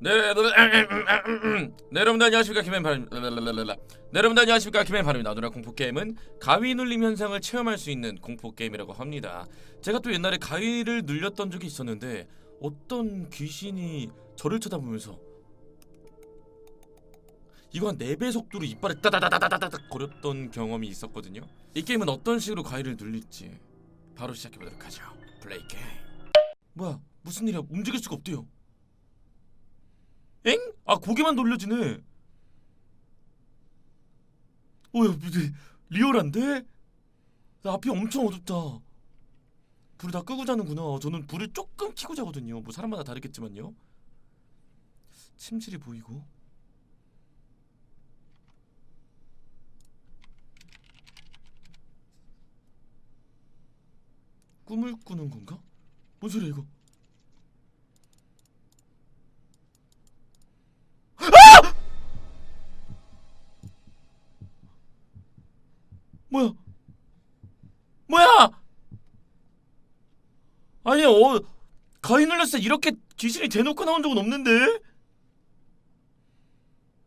네, 네, 여러분들 안녕하십니까 김앤팔입니다. 네, 여러분들 안녕하십니까 김앤팔입니다. 오늘의 공포 게임은 가위 눌림 현상을 체험할 수 있는 공포 게임이라고 합니다. 제가 또 옛날에 가위를 눌렸던 적이 있었는데 어떤 귀신이 저를 쳐다보면서 이거 한 4배 속도로 이빨에 따다다다다다닥 거렸던 경험이 있었거든요. 이 게임은 어떤 식으로 가위를 눌릴지 바로 시작해 보도록 하죠. 플레이 게임. 뭐야? 무슨 일이야? 움직일 수가 없대요. 엥? 아 고개만 돌려지네. 오야 리얼한데? 나 앞이 엄청 어둡다. 불을 다 끄고 자는구나. 저는 불을 조금 켜고 자거든요. 뭐 사람마다 다르겠지만요. 침실이 보이고. 꿈을 꾸는 건가? 뭔 소리야 이거? 뭐야? 뭐야? 아니 어때 이렇게 귀신이 대놓고 나온 적은 없는데?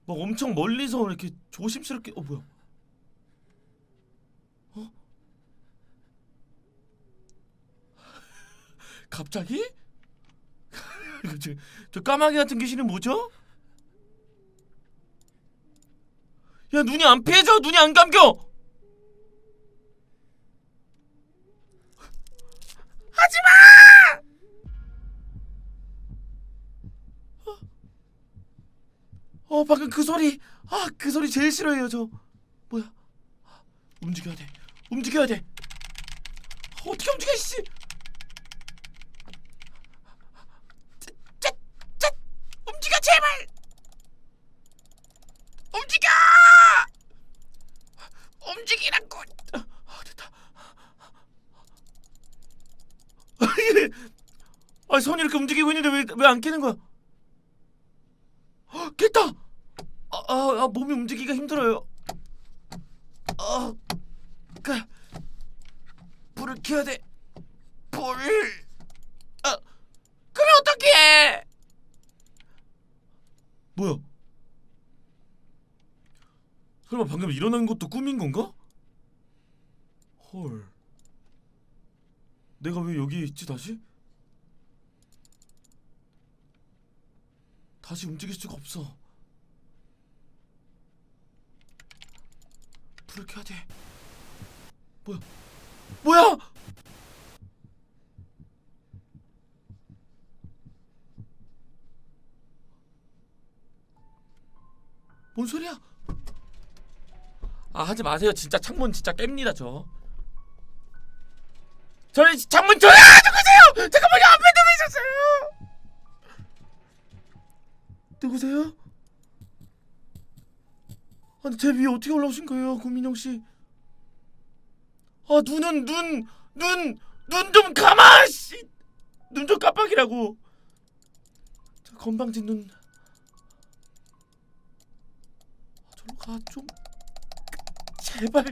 막 엄청 멀리서 이렇게 조심스럽게 어 뭐야? 어? 갑자기? 저, 저 까마귀 같은 귀신은 뭐죠? 야 눈이 안 피해져 눈이 안 감겨 어 방금 그 소리. 아 그 소리 제일 싫어해요 저. 뭐야? 움직여야 돼. 움직여야 돼. 어떻게 움직여 씨! 움직이라고 아 됐다 아 손이 이렇게 움직이고 있는데 왜 왜 안 깨는 거야 헉, 깼다 아, 아, 아 몸이 움직이기가 힘들어요. 아, 그 불을 켜야 돼. 불. 아, 그러면 어떡해? 뭐야? 설마 방금 일어난 것도 꿈인 건가? 헐. 내가 왜 여기 있지 다시? 다시 움직일 수가 없어. 불을 켜야 돼. 뭐야? 뭐야? 뭔 소리야? 아 하지 마세요. 진짜 창문 진짜 깹니다 저. 저희 창문 줘야 누구세요? 잠깐만요 앞에 누구 있었어요? 누구세요? 아니 제 위에 어떻게 올라오신 거예요, 고민영 씨? 아 눈은 눈, 눈, 눈 좀 감아, 씨, 눈 좀 깜빡이라고. 저 건방진 눈. 아, 저로 가 좀. 제발,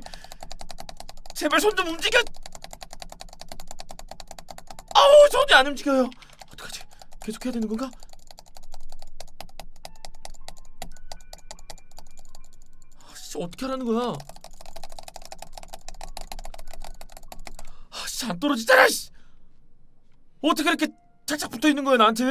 제발 손 좀 움직여. 아우 손이 안 움직여요. 어떡하지? 계속 해야 되는 건가? 씨 어떻게 하라는 거야? 아, 씨, 안 떨어지잖아, 씨. 어떻게 이렇게 착착 붙어 있는 거야, 나한테?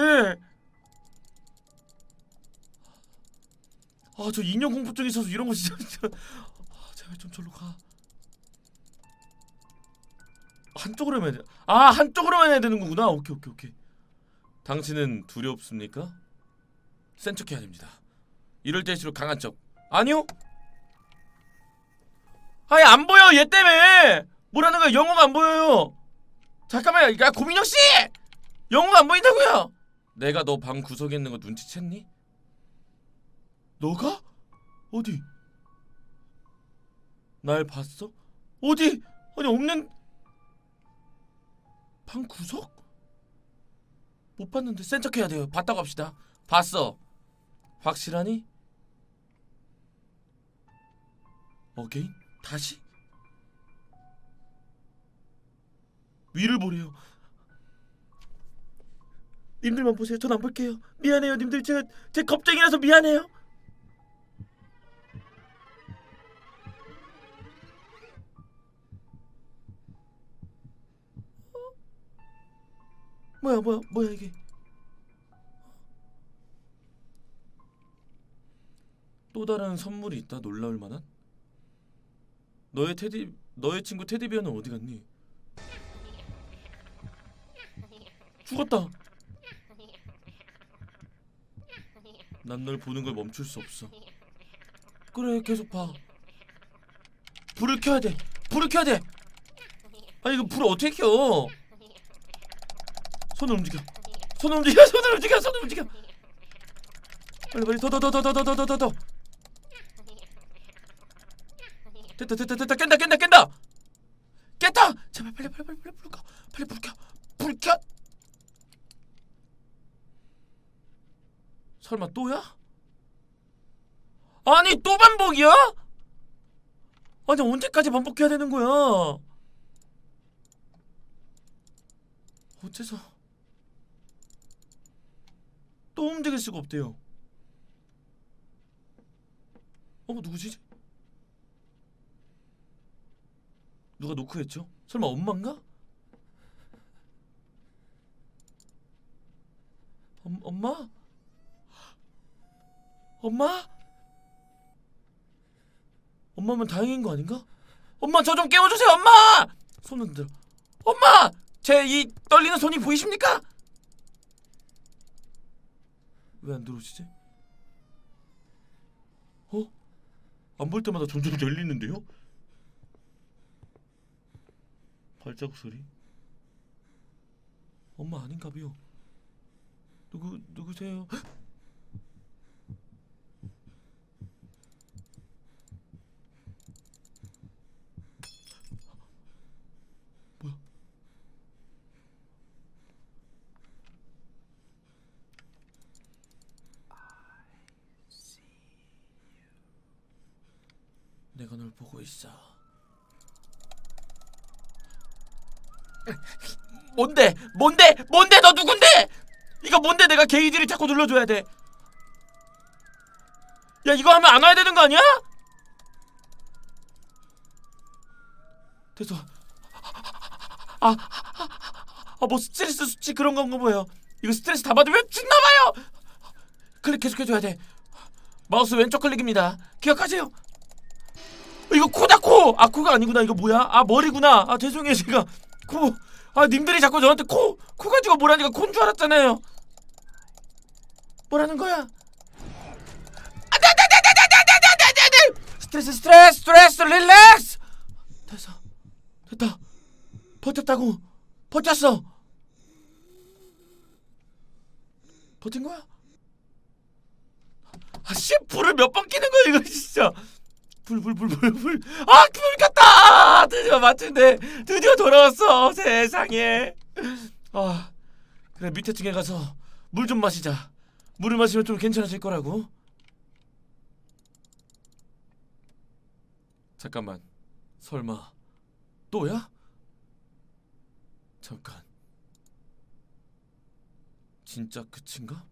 아, 저 인형 공포증 있어서 이런 거 진짜. 아, 제발 좀 절로 가. 한쪽으로만 해야 돼. 아, 한쪽으로만 해야 되는 거구나. 오케이, 오케이, 오케이. 당신은 두렵습니까? 센 척해야 됩니다. 이럴 때일수록 강한 척. 아니요. 아니 안 보여 얘 때문에 뭐라는 거야 영어가 안 보여요 잠깐만요 야 고민혁 씨 영어가 안 보인다고요 내가 너 방 구석에 있는 거 눈치챘니? 너가? 어디? 날 봤어? 어디? 아니 없는 방 구석? 못 봤는데 센 척해야 돼요 봤다고 합시다 봤어 확실하니? 어게인? 다시? 위를 보래요. 님들만 보세요. 전 안 볼게요. 미안해요, 님들. 제가 제 겁쟁이라서 미안해요. 어? 뭐야, 뭐야, 뭐야 이게? 또 다른 선물이 있다. 놀라울 만한? 너의 테디, 너의 친구 테디비어는 어디 갔니? 죽었다. 난 널 보는 걸 멈출 수 없어. 그래, 계속 봐. 불을 켜야 돼. 불을 켜야 돼. 아 이거 불을 어떻게 켜? 손을 움직여. 손을 움직여. 손을 움직여. 손을 움직여. 빨리 빨리 더더더더더더더더 더. 됐다 됐다 됐다 깬다 깬다 깬다. 깼다. 제발 빨리 빨리 빨리 빨리 불 켜. 빨리 불 켜. 불 켜. 설마 또야? 아니 또 반복이야? 아니 언제까지 반복해야 되는 거야? 어째서 또 움직일 수가 없대요. 어머 누구지? 누가 노크했죠? 설마 엄마인가? 엄, 엄마? 엄마? 엄마면 다행인 거 아닌가? 엄마 저 좀 깨워주세요 엄마! 손 흔들어 엄마! 제 이 떨리는 손이 보이십니까? 왜 안 들어오시지? 어? 안 볼 때마다 점점 열리는데요? 발자국 소리 엄마 아닌가봐요 누구 누구세요? 내가 널 보고 있어. 뭔데? 뭔데? 뭔데? 너 누군데? 이거 뭔데? 내가 게이지를 자꾸 눌러줘야 돼. 야 이거 하면 안 와야 되는 거 아니야? 됐어. 아, 아, 뭐 스트레스 수치 그런 건가 뭐예요? 이거 스트레스 다 받으면 죽나봐요. 클릭 계속해줘야 돼. 마우스 왼쪽 클릭입니다. 기억하세요. 이거 코다 코. 아 코가 아니구나. 이거 뭐야? 아 머리구나. 아 죄송해요 제가 코. 아 님들이 자꾸 저한테 코, 코 가지고 뭐라니까 콘 줄 알았잖아요. 뭐라는 거야? 안돼안돼안돼안돼안돼안돼 스트레스 스트레스 스트레스 릴렉스. 됐어. 됐다. 버텼다고. 버텼어. 버틴 거야? 아 씨 불을 몇 번 끼는 거야 이거 진짜. 불 불 불 불 불. 아, 불 켰다. 드디어 맞춘데 드디어 돌아왔어. 세상에. 아, 그래 밑에 층에 가서 물 좀 마시자. 물을 마시면 좀 괜찮아질 거라고. 잠깐만. 설마 또야? 잠깐. 진짜 끝인가?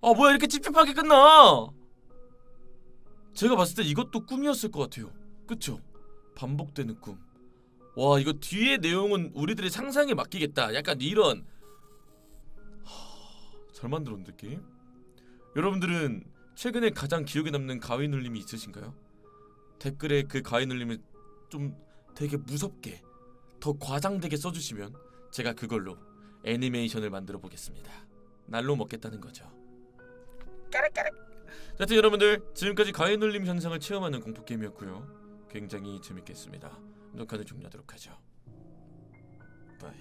아 뭐야 이렇게 찝찝하게 끝나? 제가 봤을 때 이것도 꿈이었을 것 같아요. 그쵸? 반복되는 꿈. 와 이거 뒤에 내용은 우리들의 상상에 맡기겠다. 약간 이런 하, 잘 만들었는 느낌. 여러분들은 최근에 가장 기억에 남는 가위 눌림이 있으신가요? 댓글에 그 가위 눌림을 좀 되게 무섭게 더 과장되게 써주시면 제가 그걸로 애니메이션을 만들어 보겠습니다. 날로 먹겠다는 거죠. 까락까락. 하여튼 여러분들 지금까지 가해 놀림 현상을 체험하는 공포 게임이었고요. 굉장히 재밌겠습니다. 녹화를 종료하도록 하죠. 빠이